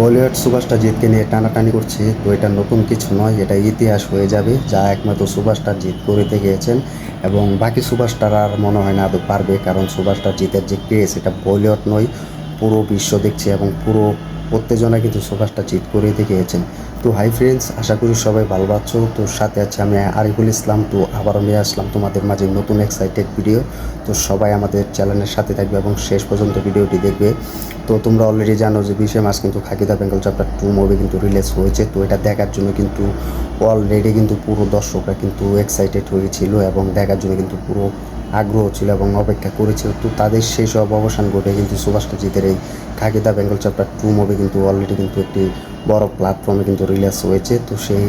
Bollywood superstar জিতকে নিয়ে টানাটানি করছে। তো এটা নতুন কিছু নয়, এটা ইতিহাস হয়ে যাবে, যা একমাত্র সুপারস্টার জিত করিতে গিয়েছেন এবং বাকি সুপারস্টার আর মনে হয় না আদৌ পারবে, কারণ সুপারস্টার জিতের যে ক্রেজ এটা বলিউড নয়, পুরো বিশ্ব দেখছে এবং পুরো উত্তেজনা কিন্তু সুপারস্টার জিত করে গিয়েছেন তো হাই ফ্রেন্ডস আশা করি সবাই ভালো আছো। তো সাথে আছে আমি আরিফুল ইসলাম। তো আবারও নিয়ে আসলাম তোমাদের মাঝে নতুন এক্সাইটেড ভিডিও তো সবাই আমাদের চ্যানেলের সাথে থাকবে এবং শেষ পর্যন্ত ভিডিওটি দেখবে। তো তোমরা অলরেডি জানো যে বিশে মাস কিন্তু Khakee the Bengal chapter two movie কিন্তু রিলিজ হয়েছে। তো এটা দেখার জন্য কিন্তু অলরেডি কিন্তু পুরো দর্শকরা কিন্তু এক্সাইটেড হয়েছিল এবং দেখার জন্য কিন্তু পুরো আগ্রহ ছিল এবং অপেক্ষা করেছিল। তো তাদের সেই সব অবসান ঘটে কিন্তু সুভাষটা জিতের এই Khakee the Bengal chapter two movie কিন্তু অলরেডি কিন্তু একটি বড় প্ল্যাটফর্মে কিন্তু রিলিজ হয়েছে। তো সেই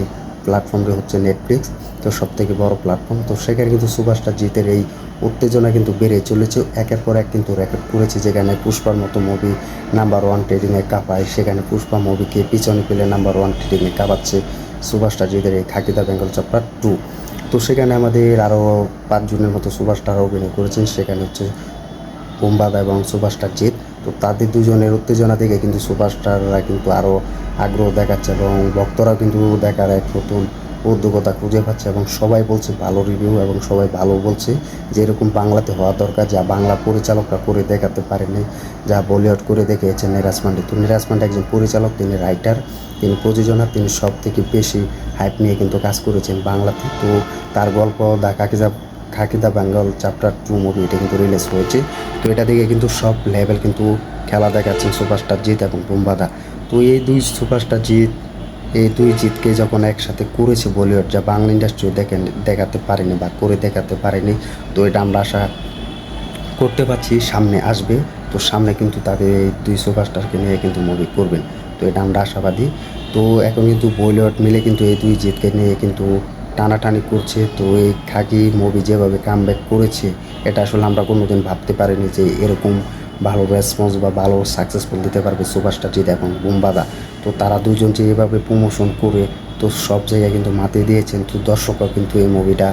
প্ল্যাটফর্মটি হচ্ছে নেটফ্লিক্স তো সব থেকে বড় প্ল্যাটফর্ম তো সেখানে কিন্তু সুভাষটা জিতের এই উত্তেজনা কিন্তু বেড়ে চলেছে। একের পর এক কিন্তু রেকর্ড করেছে, যেখানে পুষ্পার মতো মুভি নাম্বার ওয়ান ট্রেডিংয়ে কাঁপায়। সেখানে পুষ্পা মুভিকে পিছনে পেলে নাম্বার ওয়ান ট্রেডিংয়ে কাঁপাচ্ছে সুভাষটা জিতের এই খাকিদা বেঙ্গল চ্যাপ্টার টু তো সেখানে আমাদের আরও পাঁচজনের মতো সুভাষটার অভিনয় করেছেন। সেখানে হচ্ছে বোমবাদা এবং সুভাষটার জিত তো তাদের দুজনের উত্তেজনা থেকে কিন্তু সুপারস্টাররা কিন্তু আরও আগ্রহ দেখাচ্ছে এবং ভক্তরাও কিন্তু দেখার এক নতুন উদ্যোগতা খুঁজে পাচ্ছে এবং সবাই বলছে ভালো রিভিউ এবং সবাই ভালো বলছে যে এরকম বাংলাতে হওয়া দরকার যা বাংলা পরিচালকরা করে দেখাতে পারেনি, যা বলিউড করে দেখিয়েছেন নিরাজ মান্ডি তো নিরাজ মান্ডি একজন পরিচালক, তিনি রাইটার তিনি প্রযোজনা, তিনি সব থেকে বেশি হাইপ নিয়ে কিন্তু কাজ করেছেন বাংলাতে। তো তার গল্প the কাকিজা Khakee the Bengal chapter two movie এটা কিন্তু রিলিজ হয়েছে। তো এটা দেখে কিন্তু সব লেভেল কিন্তু খেলা দেখাচ্ছেন সুপারস্টার জিৎ এবং বুম্বাদা। তো এই দুই সুপারস্টার জিৎ এই দুই জিতকে যখন একসাথে করেছে বলিউড, যা বাংলা ইন্ডাস্ট্রি দেখেন, দেখাতে পারেনি বা করে দেখাতে পারেনি, তো এটা আমরা আশা করতে পারছি সামনে আসবে। তো সামনে কিন্তু তাদের এই দুই সুপারস্টারকে নিয়ে কিন্তু মুভি করবেন। তো এটা আমরা আশাবাদী। তো এখন কিন্তু বলিউড মিলে কিন্তু এই দুই জিতকে নিয়ে কিন্তু টানাটানি করছে। তো এই খাকি মুভি যেভাবে কামব্যাক করেছে, এটা আসলে আমরা কোনোদিন ভাবতে পারিনি যে এরকম ভালো রেসপন্স বা ভালো সাকসেসফুল দিতে পারবে সুপারস্টার জিত এবং বুম্বাদা। তো তারা দুজন যে এভাবে প্রমোশন করে, তো সব জায়গায় কিন্তু মাতিয়ে দিয়েছেন। তো দর্শকরা কিন্তু এই মুভিটা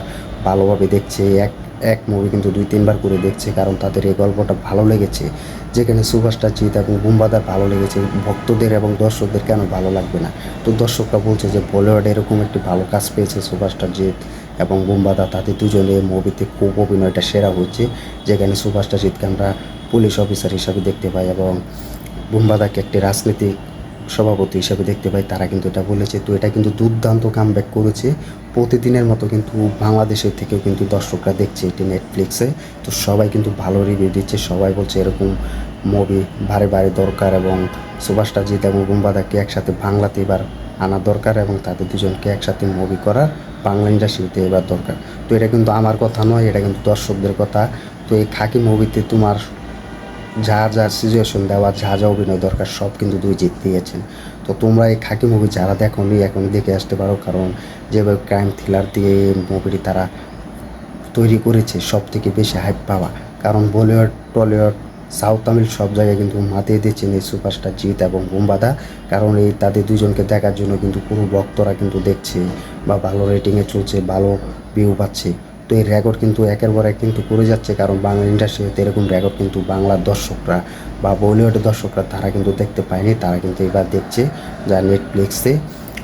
ভালোভাবে দেখছে। এক এক মুভি কিন্তু দুই, তিনবার করে দেখছে কারণ তাদের এই গল্পটা ভালো লেগেছে। যেখানে সুভাষটা জিৎ এবং বুম্বাদার ভালো লেগেছে, ভক্তদের এবং দর্শকদের কেন ভালো লাগবে না? তো দর্শকরা বলছে যে বলিউড এরকম একটি ভালো কাজ পেয়েছে সুভাষটার জিৎ এবং বুম্বাদা। তাদের দুজনে মুভিতে খুব অভিনয়টা সেরা হচ্ছে যেখানে সুভাষটা জিৎকে আমরা পুলিশ অফিসার হিসাবে দেখতে পাই এবং বুম্বাদাকে একটি রাজনীতিক সভাপতি হিসাবে দেখতে পাই, তারা কিন্তু এটা বলেছে। তো এটা কিন্তু দুর্দান্ত কামব্যাক করেছে। প্রতিদিনের মতো কিন্তু বাংলাদেশের থেকেও কিন্তু দর্শকরা দেখছে এটি নেটফ্লিক্সে তো সবাই কিন্তু ভালো রিভিউ দিচ্ছে, সবাই বলছে এরকম মুভি বারে বারে দরকার এবং সুভাষটা জিৎ এবং বুম্বাদাকে একসাথে বাংলাতে এবার আনা দরকার এবং তাদের দুজনকে একসাথে মুভি করা বাংলা ইন্ডাস্ট্রিতে এবার দরকার। তো এটা কিন্তু আমার কথা নয়, এটা কিন্তু দর্শকদের কথা। তো এই খাকি মুভিতে তোমার যা যা সিচুয়েশন দেওয়া, যা যা অভিনয় দরকার, সব কিন্তু দুই জিত দিয়েছেন। তো তোমরা এই খাকি মুভি যারা দেখো নি এখন দেখে আসতে পারো, কারণ যেভাবে ক্রাইম থ্রিলার দিয়ে মুভিটি তারা তৈরি করেছে সব থেকে বেশি হাইপ পাওয়া। কারণ বলিউড, টলিউড সাউথ তামিল সব জায়গায় কিন্তু মাতিয়ে দিচ্ছেন এই সুপারস্টার জিৎ এবং বুম্বাদা। কারণ এই তাদের দুজনকে দেখার জন্য কিন্তু পুরো ভক্তরা কিন্তু দেখছে, বা ভালো রেটিংয়ে চলছে, ভালো ভিউ পাচ্ছে। তো এই রেকর্ড কিন্তু একের পর এক কিন্তু করে যাচ্ছে, কারণ বাংলা ইন্ডাস্ট্রিতে এরকম রেকর্ড কিন্তু বাংলার দর্শকরা বা বলিউডের দর্শকরা তারা কিন্তু দেখতে পায়নি, তারা কিন্তু এবার দেখছে যা নেটফ্লিক্সে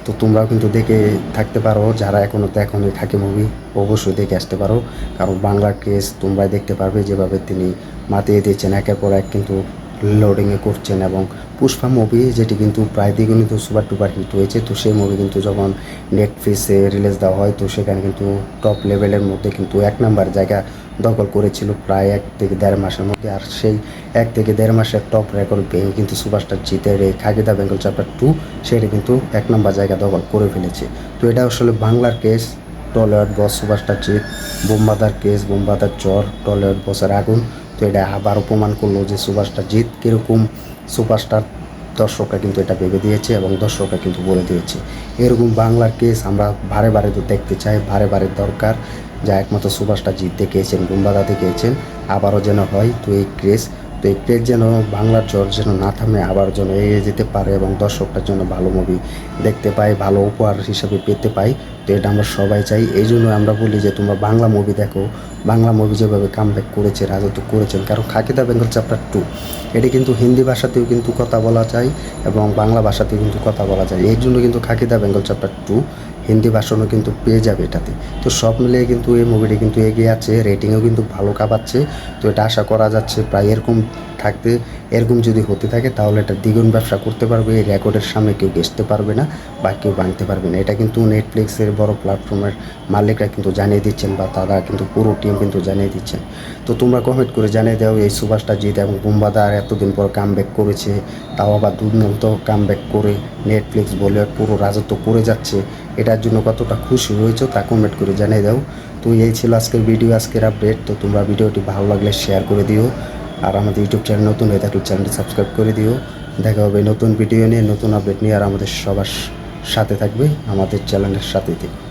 তো তোমরাও কিন্তু দেখে থাকতে পারো, যারা এখনও দেখো নি থাকে মুভি অবশ্যই দেখে আসতে পারো। কারণ বাংলা কেস তোমরাই দেখতে পারবে, যেভাবে তিনি মাতিয়ে দিয়েছেন, একের পর এক কিন্তু লোডিংয়ে করছেন এবং পুষ্পা মুভি যেটি কিন্তু প্রায় দ্বিগুণিত সুপার টুপার হিট হয়েছে, তো সেই মুভি কিন্তু যখন নেটফ্লিক্সে রিলিজ দেওয়া হয়, তো সেখানে কিন্তু টপ লেভেলের মধ্যে কিন্তু এক নাম্বার জায়গা দখল করেছিল প্রায় এক থেকে দেড় মাসের মধ্যে। আর সেই এক থেকে দেড় মাসের টপ রেকর্ড ভেঙে কিন্তু সুপারস্টার জিতের এই খাগিদা বেঙ্গল চ্যাপ্টার টু সেটা কিন্তু এক নম্বর জায়গা দখল করে ফেলেছে। তো এটা আসলে বাংলার কেস টলিউড বস সুপারস্টার জিত বোম্বাদার কেস বোম্বাদার চর টলিউড বসের আগুন, তো এটা আবার প্রমাণ করল যে সুপারস্টার জিত কীরকম সুপারস্টার দর্শকরা কিন্তু এটা ভেবে দিয়েছে এবং দর্শকরা কিন্তু বলে দিয়েছে। এরকম বাংলার কেস আমরা ভারে বারে তো দেখতে চাই, ভারে বারে দরকার যা একমাত্র সুভাষটা জিত দেখিয়েছেন গুম্বাদা দেখিয়েছেন, আবারও যেন হয় তো এই ক্রেজ তো এই যেন বাংলার জ্বর যেন না থামে, আবার যেন এগিয়ে যেতে পারে এবং দর্শকটার জন্য ভালো মুভি দেখতে পাই ভালো উপহার হিসাবে পেতে পাই তো এটা আমরা সবাই চাই। এই জন্য আমরা বলি যে, তোমরা বাংলা মুভি দেখো। বাংলা মুভি যেভাবে কামব্যাক করেছে, রাজত্ব করেছেন, কারণ খাকিদা বেঙ্গল চ্যাপ্টার টু এটি কিন্তু হিন্দি ভাষাতেও কিন্তু কথা বলা যায় এবং বাংলা ভাষাতেও কিন্তু কথা বলা যায়। এই জন্য কিন্তু খাকিদা বেঙ্গল চ্যাপ্টার টু হিন্দি ভাষণও কিন্তু পেয়ে যাবে এটাতে। তো সব মিলিয়ে কিন্তু এই মুভিটি কিন্তু এগিয়ে আছে রেটিংও কিন্তু ভালো কাপাচ্ছে। তো এটা আশা করা যাচ্ছে প্রায় এরকম থাকতে এরকম যদি হতে থাকে তাহলে এটা দ্বিগুণ ব্যবসা করতে পারবে, এই রেকর্ডের সামনে কেউ ঘেসতে পারবে না বা কেউ ভাঙতে পারবে না। এটা কিন্তু নেটফ্লিক্সের বড় প্ল্যাটফর্মের মালিকরা কিন্তু জানিয়ে দিচ্ছেন বা তারা কিন্তু পুরো টিম কিন্তু জানিয়ে দিচ্ছেন। তো তোমরা কমেন্ট করে জানিয়ে দাও, এই সুভাষটা জিত এবং বুম্বাদার এতদিন পর কাম ব্যাক করেছে, তাও আবার দুর্দান্ত কাম ব্যাক করে নেটফ্লিক্স বলে পুরো রাজত্ব করে যাচ্ছে। এটার জন্য কতটা খুশি হয়েছো তা কমেন্ট করে জানিয়ে দাও। তো এই ছিল আজকের ভিডিও আজকের আপডেট তো তোমরা ভিডিওটি ভালো লাগলে শেয়ার করে দিও। আর আমাদের ইউটিউব চ্যানেল নতুন হয়ে থাকলে চ্যানেলটি সাবস্ক্রাইব করে দিও। দেখা হবে নতুন ভিডিও নিয়ে, নতুন আপডেট নিয়ে। আর আমাদের সবার সাথে থাকবে আমাদের চ্যানেলের সাথেই থেকে।